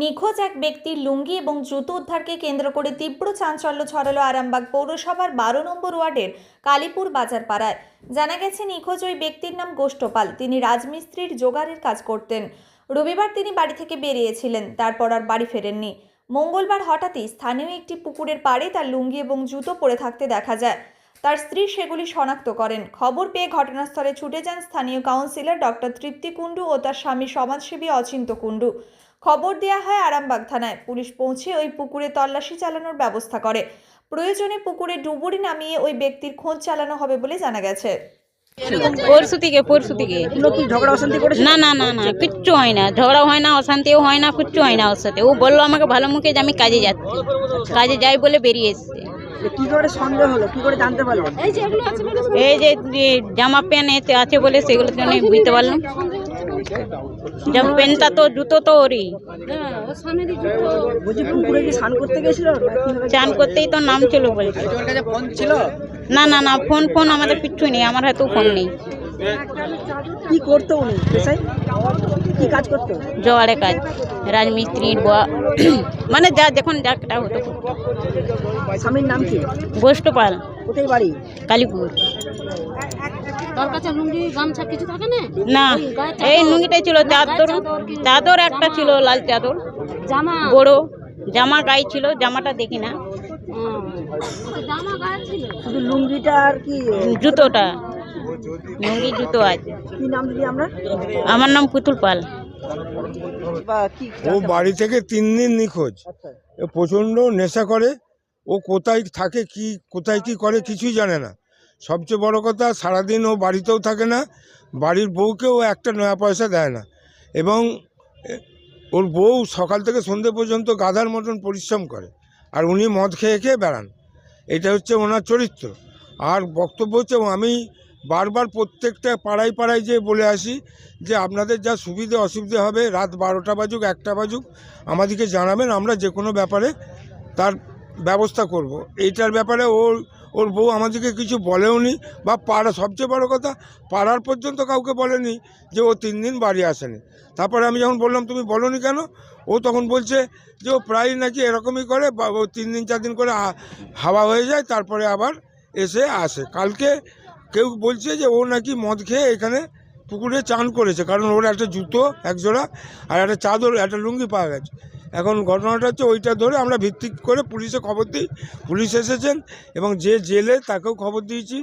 নিখোঁজ এক ব্যক্তির লুঙ্গি এবং জুতো উদ্ধারকে কেন্দ্র করে তীব্র চাঞ্চল্য ছড়ালো আরামবাগ পৌরসভার বারো নম্বর ওয়ার্ডের কালীপুর বাজার পাড়ায় জানা গেছে, নিখোঁজ ওই ব্যক্তির নাম গোষ্ঠপাল। তিনি রাজমিস্ত্রির জোগাড়ের কাজ করতেন। রবিবার তিনি বাড়ি থেকে বেরিয়েছিলেন, তারপর আর বাড়ি ফেরেননি। মঙ্গলবার হঠাৎই স্থানীয় একটি পুকুরের পাড়ে তার লুঙ্গি এবং জুতো পরে থাকতে দেখা যায়। তার স্ত্রী সেগুলি শনাক্ত করেন। খবর পেয়ে ঘটনাস্থলে ছুটে যান স্থানীয় কাউন্সিলর ডক্টর তৃপ্তি কুণ্ডু ও তার স্বামী সমাজসেবী অচিন্ত কুণ্ডু। খবর দেওয়া হয় আরামবাগ থানায়। পুলিশ পৌঁছে ওই পুকুরে তল্লাশি চালানোর ব্যবস্থা করে। প্রয়োজনে পুকুরে ডুবুরি নামিয়ে ওই ব্যক্তির খোঁজ চালানো হবে বলে জানা গেছে। পরশু থেকে পরশু থেকে কোনো কি ঝগড়া অশান্তি করেছে না না না না কিচ্ছু হয় না। ঝগড়া হয় না অশান্তিও হয় না কিচ্ছু হয় না ওর সাথে। ও বলল আমাকে ভালো মুখে যে আমি কাজে যাচ্ছি। কাজে যাই বলে বেরিয়ে এসছে। কি করে সন্দেহ হলো? কি করে জানতে পারলেন এই যে যে জামা প্যান্ট এতে আছে বলে সেগুলো জন্য বুঝতে পারলাম। জামা প্যান্টটা তো, জুতো তো ওরই। স্নান করতে গেছিল চান করতেই তো নাম ছিল বলছে। না না না, ফোন ফোন আমাদের কিচ্ছু নেই, আমার হয়তো ফোন নেই। কি করতো উনি কি কাজ করতো? জোয়ারে কাজ রাজমিস্ত্রির বা মানে যা যখন যাটা হতো। স্বামীর নাম কি? গোষ্ঠ পাল কোথায় বাড়ি? কালীপুর তোর কাছে লুঙ্গি গামছা কিছু থাকে না? না এই লুঙ্গিটাই ছিল চাদর। চাদর একটা ছিল লাল চাদর। জামা। বড়। জামা গায়ে ছিল জামাটা দেখি না। জামা গায়ে ছিল? শুধু লুঙ্গিটা আর কি? জুতোটা। লুঙ্গি জুতো আছে কি নাম দিদি আমরা আমার নাম পুতুল পাল। ও বাড়ি থেকে তিন দিন নিখোঁজ। আচ্ছা। প্রচণ্ড নেশা করে। ও কোথায় থাকে কি কোথায় কি করে কিছুই জানে না। সবচেয়ে বড় কথা সারাদিন ও বাড়িতেও থাকে না। বাড়ির বউকেও একটা নয়া পয়সা দেয় না। এবং ওর বউ সকাল থেকে সন্ধে পর্যন্ত গাধার মতন পরিশ্রম করে। আর উনি মদ খেয়ে খেয়ে বেড়ান। এটা হচ্ছে ওনার চরিত্র। আর বক্তব্য হচ্ছে আমি বারবার প্রত্যেকটা পাড়ায় পাড়ায় যে বলে আসি যে আপনাদের যা সুবিধে অসুবিধে হবে, রাত বারোটা বাজুক, একটা বাজুক, আমাদেরকে জানাবেন, আমরা যে কোনো ব্যাপারে তার ব্যবস্থা করব। এইটার ব্যাপারে ওর ওর বউ আমাদেরকে কিছু বলেও নি, বা পাড়া, সবচেয়ে বড় কথা, পাড়ার পর্যন্ত কাউকে বলেনি যে ও তিন দিন বাড়ি আসেনি। তারপরে আমি যখন বললাম, তুমি বলনি কেন? ও তখন বলছে যে ও প্রায় নাকি এরকমই করে, বা ও তিন দিন, চার দিন করে হাওয়া হয়ে যায়, তারপরে আবার এসে আসে। কালকে কেউ বলছে যে ও নাকি মদ খেয়ে এখানে পুকুরে চান করেছে, কারণ ওর একটা জুতো একজোড়া আর একটা চাদর, একটা লুঙ্গি পাওয়া গেছে। এখন ঘটনাটা হচ্ছে ওইটা ধরে আমরা ভিত্তি করে পুলিশে খবর দিই। পুলিশ এসেছেন এবং যে জেলে তাকেও খবর দিয়েছি।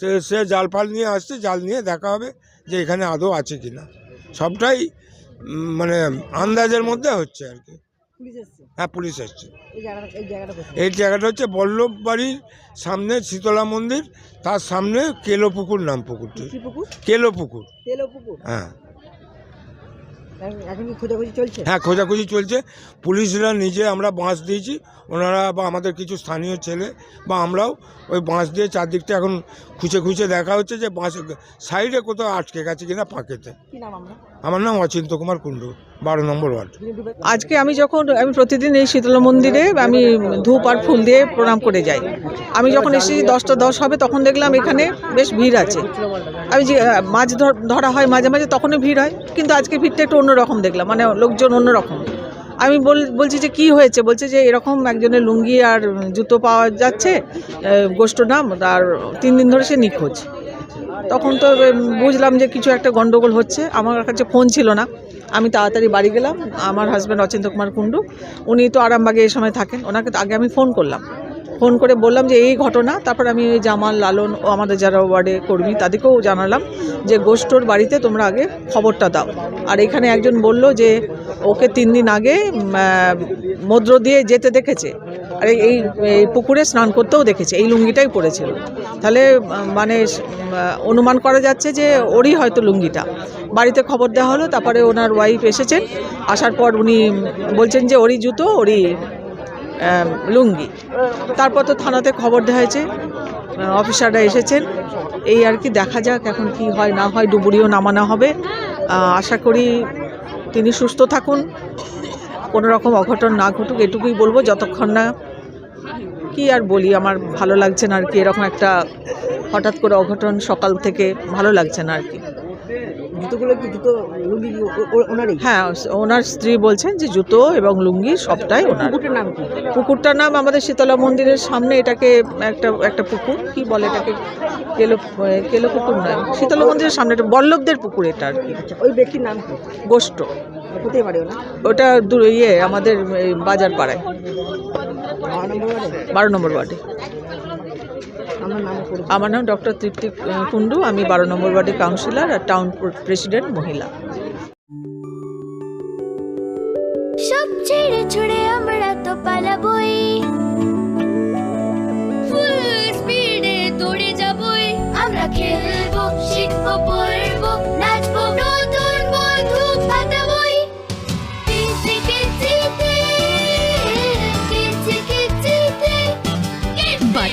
সে সে জাল ফাল নিয়ে আসছে, জাল নিয়ে দেখা হবে যে এখানে আদৌ আছে কি না সবটাই মানে আন্দাজের মধ্যে হচ্ছে আর কি। হ্যাঁ পুলিশ এসছে। এই জায়গাটা হচ্ছে বল্লভ বাড়ির সামনে শীতলা মন্দির তার সামনে কেলো পুকুর নাম পুকুরটি। কেলো পুকুর। হ্যাঁ। হ্যাঁ খোঁজাখুঁজি চলছে। পুলিশরা নিজে আমরা বাঁশ দিয়েছি ওনারা বা আমাদের কিছু স্থানীয় ছেলে বা আমরাও ওই বাঁশ দিয়ে চারদিকটা এখন খুঁজে খুঁজে দেখা হচ্ছে যে বাঁশ সাইডে কোথাও আটকে গেছে কিনা পাকেতে আমার নাম অচিন্ত কুমার কুণ্ডু। বারো নম্বর ওয়ার্ড। আজকে আমি যখন, আমি প্রতিদিন এই শীতলা মন্দিরে আমি ধূপ আর ফুল দিয়ে প্রণাম করে যাই। আমি যখন এসেছি দশটা দশ হবে, তখন দেখলাম এখানে বেশ ভিড় আছে। আমি যে মাছ ধর- হয় মাঝে মাঝে, তখনই ভিড় হয়, কিন্তু আজকে ভিড়টা একটু অন্যরকম দেখলাম মানে লোকজন অন্যরকম। আমি বল, বলছি যে কি হয়েছে? বলছে যে এরকম একজনের লুঙ্গি আর জুতো পাওয়া যাচ্ছে গোষ্ঠ নাম আর তিন দিন ধরে সে নিখোঁজ। তখন তো বুঝলাম যে কিছু একটা গন্ডগোল হচ্ছে, আমার কাছে ফোন ছিল না। আমি তাড়াতাড়ি বাড়ি গেলাম, আমার হাজব্যান্ড অচিন্ত কুমার কুণ্ডু, উনি তো আরামবাগে এই সময় থাকেন, ওনাকে তো আগে আমি ফোন করলাম। ফোন করে বললাম যে, এই ঘটনা। তারপর আমি ওই জামাল লালন ও আমাদের যারা ওয়ার্ডে কর্মী, তাদেরকেও জানালাম যে গোষ্ঠর বাড়িতে তোমরা আগে খবরটা দাও। আর এখানে একজন বলল যে, ওকে তিন দিন আগে মদ্র দিয়ে যেতে দেখেছে। আর এই- পুকুরে স্নান করতেও দেখেছে, এই লুঙ্গিটাই পরেছিল। তাহলে মানে অনুমান করা যাচ্ছে যে ওরই হয়তো লুঙ্গিটা। বাড়িতে খবর দেওয়া হলো, তারপরে ওনার ওয়াইফ এসেছেন। আসার পর উনি বলছেন যে ওরই জুতো, ওরই লুঙ্গি। তারপর তো থানাতে খবর দেওয়া হয়েছে, অফিসাররা এসেছেন। এই আর কি, দেখা যাক এখন কি হয়, না হয় ডুবুরিও নামানো হবে। আশা করি তিনি সুস্থ থাকুন। কোনো রকম অঘটন না ঘটুক, এটুকুই বলব, যতক্ষণ না কি আর বলি আমার ভালো লাগছে না আর কি এরকম একটা হঠাৎ করে অঘটন সকাল থেকে ভালো লাগছে না আর কি। জুতোগুলো কি জুতো লুঙ্গি ওনারই? হ্যাঁ ওনার স্ত্রী বলছেন যে জুতো এবং লুঙ্গি সবটাই ওনার। কুকুরটার নাম কি? পুকুরটার নাম আমাদের শীতলা মন্দিরের সামনে এটাকে একটা একটা পুকুর কি বলে এটাকে? কেলো কেলো পুকুর নয় শীতলা মন্দিরের সামনে এটা বল্লভদের পুকুর এটা আর কি। আচ্ছা ওই ব্যক্তির নাম কি? গোষ্ঠ। ওনা ওটা দূর ইয়ে আমাদের বাজার পাড়ায়। বারো নম্বর ওয়ার্ডে। ওয়ার্ডে আমার নাম ডক্টর তৃপ্তি কুণ্ডু। আমি বারো নম্বর ওয়ার্ডের কাউন্সিলর আর টাউন প্রেসিডেন্ট মহিলা। সব ছেড়ে ছুড়ে আমরা তো পালাবই।